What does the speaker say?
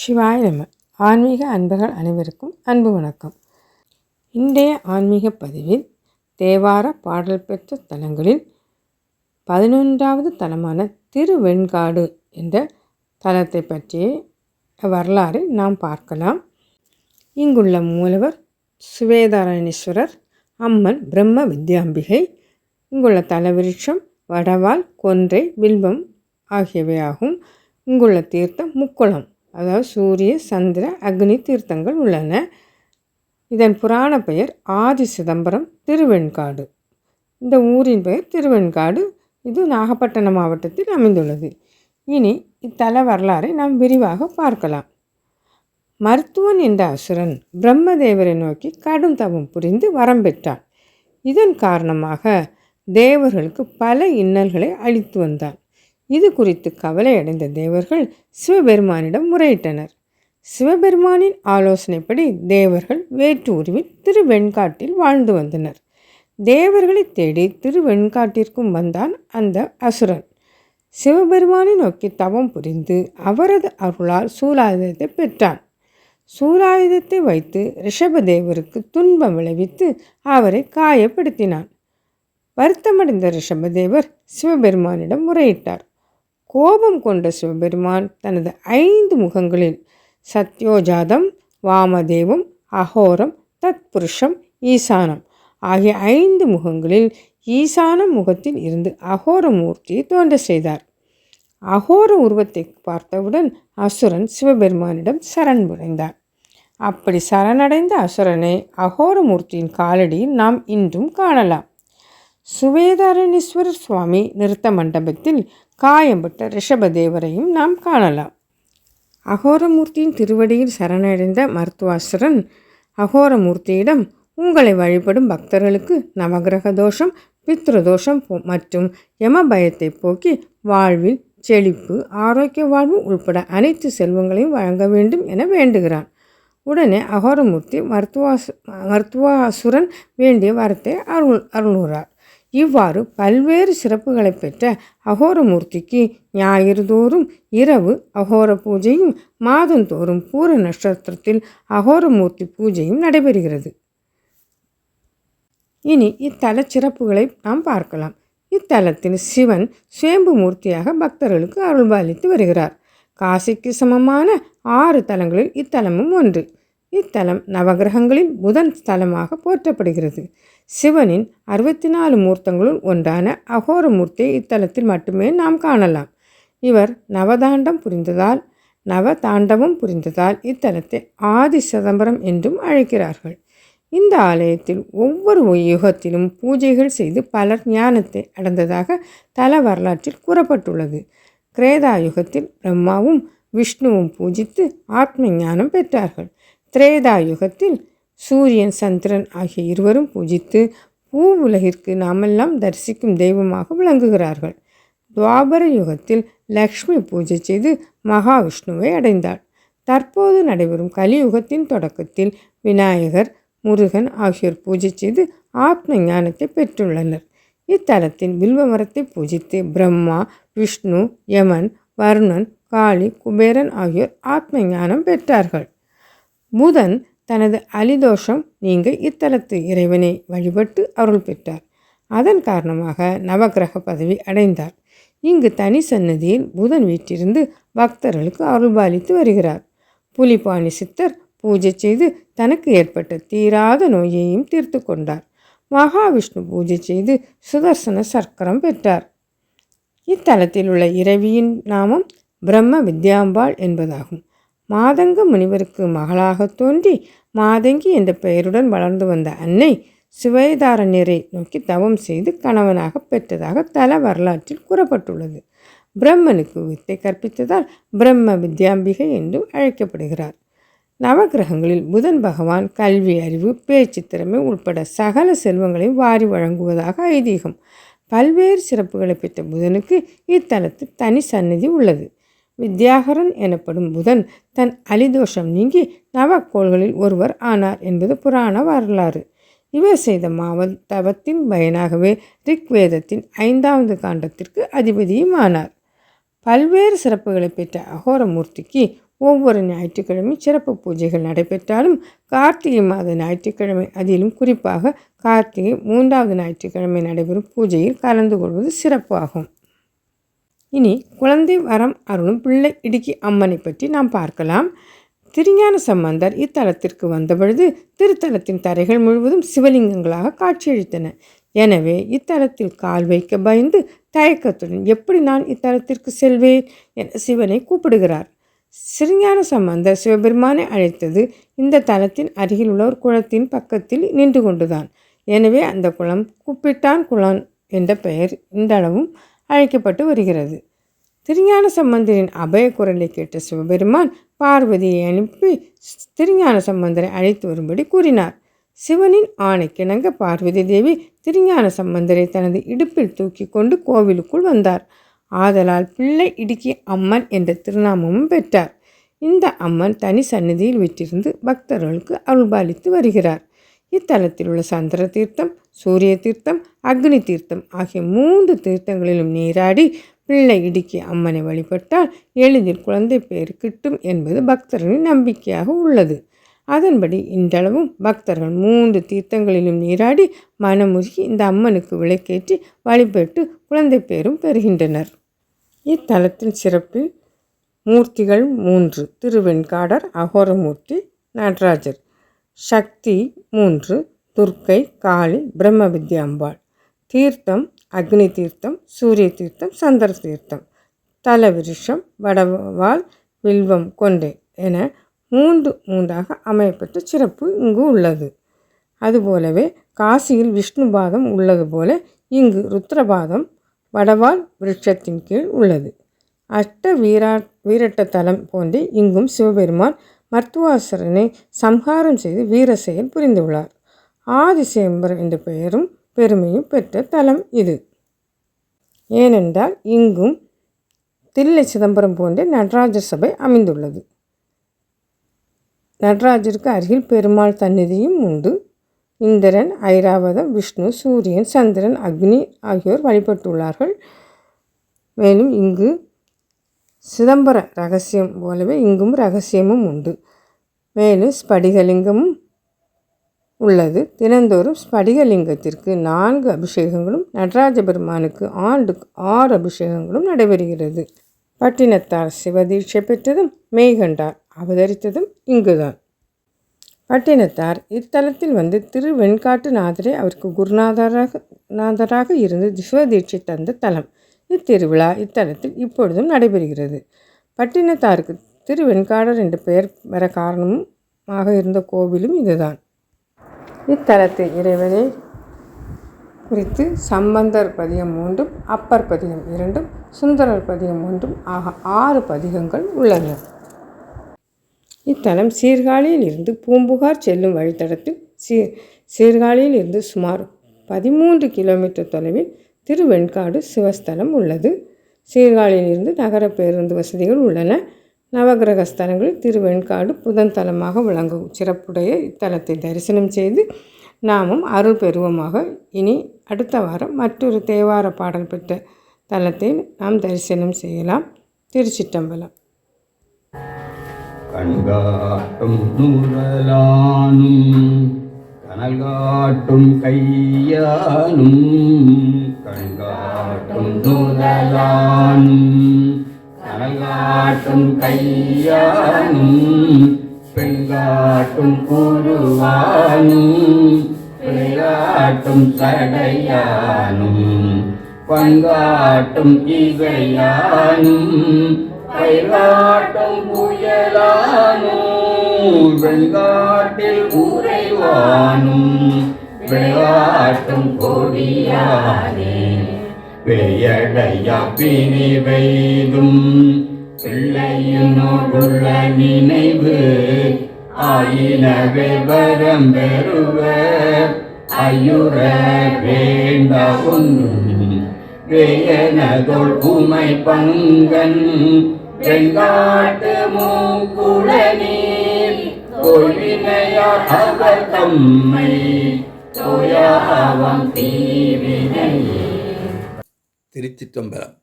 சிவாய நம ஆன்மீக அன்பர்கள் அனைவருக்கும் அன்பு வணக்கம். இன்றைய ஆன்மீக பதிவில் தேவார பாடல் பெற்ற தலங்களில் பதினொன்றாவது தலமான திருவெண்காடு என்ற தலத்தை பற்றிய வரலாறை நாம் பார்க்கலாம். இங்குள்ள மூலவர் சுவேதாரணீஸ்வரர் அம்மன் பிரம்ம வித்யாம்பிகை இங்குள்ள தலவிருட்சம் வடவால் கொன்றை வில்வம் ஆகியவையாகும். இங்குள்ள தீர்த்தம் முக்குளம். அதாவது சூரிய சந்திர அக்னி தீர்த்தங்கள் உள்ளன. இதன் புராண பெயர் ஆதி சிதம்பரம் திருவெண்காடு. இந்த ஊரின் பெயர் திருவெண்காடு. இது நாகப்பட்டினம் மாவட்டத்தில் அமைந்துள்ளது. இனி இத்தல வரலாறை நாம் விரிவாக பார்க்கலாம். மருத்துவன் என்ற அசுரன் பிரம்மதேவரை நோக்கி கடும் தவம் புரிந்து வரம் பெற்றான். இதன் காரணமாக தேவர்களுக்கு பல இன்னல்களை அளித்து வந்தான். இது குறித்து கவலையடைந்த தேவர்கள் சிவபெருமானிடம் முறையிட்டனர். சிவபெருமானின் ஆலோசனைப்படி தேவர்கள் வேற்று உருவில் திருவெண்காட்டில் வாழ்ந்து வந்தனர். தேவர்களை தேடி திருவெண்காட்டிற்கும் வந்தான் அந்த அசுரன். சிவபெருமானை நோக்கி தவம் புரிந்து அவரது அருளால் சூலாயுதத்தை பெற்றான். சூலாயுதத்தை வைத்து ரிஷபதேவருக்கு துன்பம் விளைவித்து அவரை காயப்படுத்தினான். வருத்தமடைந்த ரிஷபதேவர் சிவபெருமானிடம் முறையிட்டார். கோபம் கொண்ட சிவபெருமான் தனது ஐந்து முகங்களில் சத்யோஜாதம் வாமதேவம் அகோரம் தத்புருஷம் ஈசானம் ஆகிய ஐந்து முகங்களில் ஈசான முகத்தில் இருந்து அகோர மூர்த்தியை தோன்ற செய்தார். அகோர உருவத்தை பார்த்தவுடன் அசுரன் சிவபெருமானிடம் சரண் புரிந்தார் அப்படி சரணடைந்த அசுரனை அகோரமூர்த்தியின் காலடியில் நாம் இன்றும் காணலாம். சுவேதாரணீஸ்வரர் சுவாமி நிறுத்த மண்டபத்தில் காயம்பட்ட ரிஷபதேவரையும் நாம் காணலாம். அகோரமூர்த்தியின் திருவடியில் சரணடைந்த மருத்துவாசுரன் அகோரமூர்த்தியிடம் உங்களை வழிபடும் பக்தர்களுக்கு நவகிரக தோஷம் பித்ருதோஷம் மற்றும் யமபயத்தை போக்கி வாழ்வில் செழிப்பு ஆரோக்கிய வாழ்வு உள்பட அனைத்து செல்வங்களையும் வழங்க வேண்டும் என வேண்டுகிறான். உடனே அகோரமூர்த்தி மருத்துவாசு மருத்துவாசுரன் வேண்டிய வரத்தை அருள் அருள்கிறார். இவ்வாறு பல்வேறு சிறப்புகளை பெற்ற அகோரமூர்த்திக்கு ஞாயிறுதோறும் இரவு அகோர பூஜையும் மாதந்தோறும் பூர நட்சத்திரத்தில் அகோரமூர்த்தி பூஜையும் நடைபெறுகிறது. இனி இத்தல சிறப்புகளை நாம் பார்க்கலாம். இத்தலத்தில் சிவன் சுயம்பு மூர்த்தியாக பக்தர்களுக்கு அருள்பாலித்து வருகிறார். காசிக்கு சமமான ஆறு தலங்களில் இத்தலமும் ஒன்று. இத்தலம் நவகிரகங்களில் புதன் ஸ்தலமாக போற்றப்படுகிறது. சிவனின் அறுபத்தி நாலு மூர்த்தங்களுள் ஒன்றான அகோர மூர்த்தியை இத்தலத்தில் மட்டுமே நாம் காணலாம். இவர் நவதாண்டம் புரிந்ததால் நவதாண்டவம் புரிந்ததால் இத்தலத்தை ஆதி சிதம்பரம் என்றும் அழைக்கிறார்கள். இந்த ஆலயத்தில் ஒவ்வொரு யுகத்திலும் பூஜைகள் செய்து பலர் ஞானத்தை அடைந்ததாக தல வரலாற்றில் கூறப்பட்டுள்ளது. கிரேதா யுகத்தில் பிரம்மாவும் விஷ்ணுவும் பூஜித்து ஆத்ம ஞானம் பெற்றார்கள். திரேதா யுகத்தில் சூரியன் சந்திரன் ஆகிய இருவரும் பூஜித்து பூ உலகிற்கு நாமெல்லாம் தரிசிக்கும் தெய்வமாக விளங்குகிறார்கள். துவாபர யுகத்தில் லக்ஷ்மி பூஜை செய்து மகாவிஷ்ணுவை அடைந்தாள். தற்போது நடைபெறும் கலியுகத்தின் தொடக்கத்தில் விநாயகர் முருகன் ஆகியோர் பூஜை செய்து ஆத்ம ஞானத்தை பெற்றுள்ளனர். இத்தலத்தின் வில்வ மரத்தை பூஜித்து பிரம்மா விஷ்ணு யமன் வருணன் காளி குபேரன் ஆகியோர் ஆத்ம ஞானம் பெற்றார்கள். புதன் தனது அலிதோஷம் நீங்க இத்தலத்து இறைவனை வழிபட்டு அருள் பெற்றார். அதன் காரணமாக நவகிரக பதவி அடைந்தார். இங்கு தனி சன்னதியில் புதன் வீட்டிலிருந்து பக்தர்களுக்கு அருள்பாலித்து வருகிறார். புலிபாணி சித்தர் பூஜை செய்து தனக்கு ஏற்பட்ட தீராத நோயையும் தீர்த்து கொண்டார். மகாவிஷ்ணு பூஜை செய்து சுதர்சன சர்க்கரம் பெற்றார். இத்தலத்தில் உள்ள இறைவியின் நாமம் பிரம்ம வித்யாம்பாள் என்பதாகும். மாதங்க முனிவருக்கு மகளாக தோன்றி மாதங்கி என்ற பெயருடன் வளர்ந்து வந்த அன்னை சுவேதாரண்யரை நோக்கி தவம் செய்து கணவனாக பெற்றதாக தல வரலாற்றில் கூறப்பட்டுள்ளது. பிரம்மனுக்கு வித்தை கற்பித்ததால் பிரம்ம வித்யாம்பிகை என்றும் அழைக்கப்படுகிறார். நவகிரகங்களில் புதன் பகவான் கல்வி அறிவு பேச்சு திறமை உட்பட சகல செல்வங்களையும் வாரி வழங்குவதாக ஐதீகம். பல்வேறு சிறப்புகளை பெற்ற புதனுக்கு இத்தலத்தில் தனி சந்நிதி உள்ளது. வித்யாகரன் எனப்படும் புதன் தன் அலிதோஷம் நீங்கி நவக்கோள்களில் ஒருவர் ஆனார் என்பது புராண வரலாறு. இவர் செய்த மாவ தவத்தின் பயனாகவே ரிக்வேதத்தின் ஐந்தாவது காண்டத்திற்கு அதிபதியும் ஆனார் பல்வேறு சிறப்புகளை பெற்ற அகோரமூர்த்திக்கு ஒவ்வொரு ஞாயிற்றுக்கிழமை சிறப்பு பூஜைகள் நடைபெற்றாலும் கார்த்திகை மாத ஞாயிற்றுக்கிழமை அதிலும் குறிப்பாக கார்த்திகை மூன்றாவது ஞாயிற்றுக்கிழமை நடைபெறும் பூஜையில் கலந்து கொள்வது சிறப்பாகும். இனி குழந்தை வரம் அருளும் பிள்ளை இடுக்கி அம்மனை பற்றி நாம் பார்க்கலாம். திருஞான சம்பந்தர் இத்தலத்திற்கு வந்தபொழுது திருத்தலத்தின் தரைகள் முழுவதும் சிவலிங்கங்களாக காட்சியளித்தன. எனவே இத்தலத்தில் கால் வைக்க பயந்து தயக்கத்துடன் எப்படி நான் இத்தலத்திற்கு செல்வேன்? என சிவனை கூப்பிடுகிறார். சிறுஞான சம்பந்தர் சிவபெருமானை அழைத்தது இந்த தலத்தின் அருகில் உள்ள ஒரு குளத்தின் பக்கத்தில் நின்று கொண்டுதான். எனவே அந்த குளம் கூப்பிட்டான் குளம் என்ற பெயர். இன்றளவும் அழைக்கப்பட்டு வருகிறது. திருஞான சம்பந்தரின் அபய குரலை கேட்ட சிவபெருமான் பார்வதியை அனுப்பி திருஞான சம்பந்தரை அழைத்து வரும்படி கூறினார். சிவனின் ஆணைக்கிணங்க பார்வதி தேவி திருஞான சம்பந்தரை தனது இடுப்பில் தூக்கி கொண்டு கோவிலுக்குள் வந்தார். ஆதலால் பிள்ளை இடுக்கி அம்மன் என்ற திருநாமமும் பெற்றார். இந்த அம்மன் தனி சந்நிதியில் விட்டிருந்து பக்தர்களுக்கு அருள்பாலித்து வருகிறார். இத்தலத்தில் உள்ள சந்திர தீர்த்தம் சூரிய தீர்த்தம் அக்னி தீர்த்தம் ஆகிய மூன்று தீர்த்தங்களிலும் நீராடி பிள்ளை இடுக்கி அம்மனை வழிபட்டால் எளிதில் குழந்தை பேர் கிட்டும் என்பது பக்தர்களின் நம்பிக்கையாக உள்ளது. அதன்படி இன்றளவும் பக்தர்கள் மூன்று தீர்த்தங்களிலும் நீராடி மனமுருகி இந்த அம்மனுக்கு விளக்கேற்றி வழிபட்டு குழந்தை பேரும் பெறுகின்றனர். இத்தலத்தின் சிறப்பு மூர்த்திகள் மூன்று. திருவெண்காடர் அகோரமூர்த்தி நடராஜர். சக்தி மூன்று. துர்க்கை காளி பிரம்ம வித்யாம்பாள் தீர்த்தம் அக்னி தீர்த்தம் சூரிய தீர்த்தம் சந்திர தீர்த்தம். தல விருஷம் வடவால் வில்வம் கொண்டே என மூன்று மூன்றாக அமையப்பட்ட சிறப்பு இங்கு உள்ளது. அதுபோலவே காசியில் விஷ்ணுபாதம் உள்ளது போல இங்கு ருத்ரபாதம் வடவால் விருட்சத்தின் கீழ் உள்ளது. அஷ்ட வீரா வீரட்ட தலம் போன்றே இங்கும் சிவபெருமான் மருத்துவாசரனை சம்ஹாரம் செய்து வீர செயல் புரிந்துள்ளார். ஆதிசேம்பர் என்ற பெயரும் பெருமையும் பெற்ற தலம் இது. ஏனென்றால் இங்கும் தில்லை சிதம்பரம் போன்ற நடராஜர் சபை அமைந்துள்ளது. நடராஜருக்கு அருகில் பெருமாள் சந்நிதியும் உண்டு. இந்திரன் ஐராவதம் விஷ்ணு சூரியன் சந்திரன் அக்னி ஆகியோர் வழிபட்டுள்ளார்கள். மேலும் இங்கு சிதம்பர ரகசியம் போலவே இங்கும் ரகசியமும் உண்டு. மேலும் ஸ்படிகலிங்கமும் உள்ளது. தினந்தோறும் ஸ்படிகலிங்கத்திற்கு நான்கு அபிஷேகங்களும் நடராஜ பெருமானுக்கு ஆண்டுக்கு ஆறு அபிஷேகங்களும் நடைபெறுகிறது. பட்டினத்தார் சிவதீட்சை பெற்றதும் மெய்கண்டார் அவதரித்ததும் இங்குதான். பட்டினத்தார் இத்தலத்தில் வந்து திரு வெண்காட்டு நாதரே அவருக்கு குருநாதராக நாதராக இருந்து சிவதீட்சை தந்த தலம். இத்திருவிழா இத்தலத்தில் இப்பொழுதும் நடைபெறுகிறது. பட்டினத்தாருக்கு திரு வெண்காடர் என்ற பெயர் வர ஆக இருந்த கோவிலும் இதுதான். இத்தலத்து இறைவனை குறித்து சம்பந்தர் பதிகம் மூன்றும் அப்பர் பதிகம் இரண்டும் சுந்தரர் பதிகம் ஒன்றும் ஆக ஆறு பதிகங்கள் உள்ளன. இத்தலம் சீர்காழியில் இருந்து பூம்புகார் செல்லும் வழித்தடத்தில் சீ சீர்காழியில் இருந்து சுமார் பதிமூன்று கிலோமீட்டர் தொலைவில் திருவெண்காடு சிவஸ்தலம் உள்ளது. சீர்காழியில் இருந்து நகர பேருந்து வசதிகள் உள்ளன. நவகிரக ஸ்தலங்களில் திருவெண்காடு புதன் தலமாக விளங்கும். சிறப்புடைய இத்தலத்தை தரிசனம் செய்து நாமும் அருள் பெறுவோமாக. இனி அடுத்த வாரம் மற்றொரு தேவார பாடல் பெற்ற தலத்தை நாம் தரிசனம் செய்யலாம். திருச்சிட்டம்பலம் கண்காட்டும் நூறலானும் கனல் காட்டும் கையானும் கண்காட்டும் நூறலானும் கனல் கையானும் பெண்காட்டும் கூறுவானும் விளையாட்டும் சடையானும் பங்காட்டும் இசையானும் பயிலாட்டும் புயலானும் வெண்காட்டில் உறைவானும் விளையாட்டும் கொடியானே. பெயடையா பிணி வெய்தும் பிள்ளையினோடுள்ள நினைவு ஆயினவே வரம் பெறுவர் ஐயுற வேண்ட ஒன்றும் வேயனதோள் உமை பங்கன் வெண்காட்டு மூக்குள நீர் அவர் தம்மை தோயாவம் தீவினையே திருச்சிற்றம்பலம்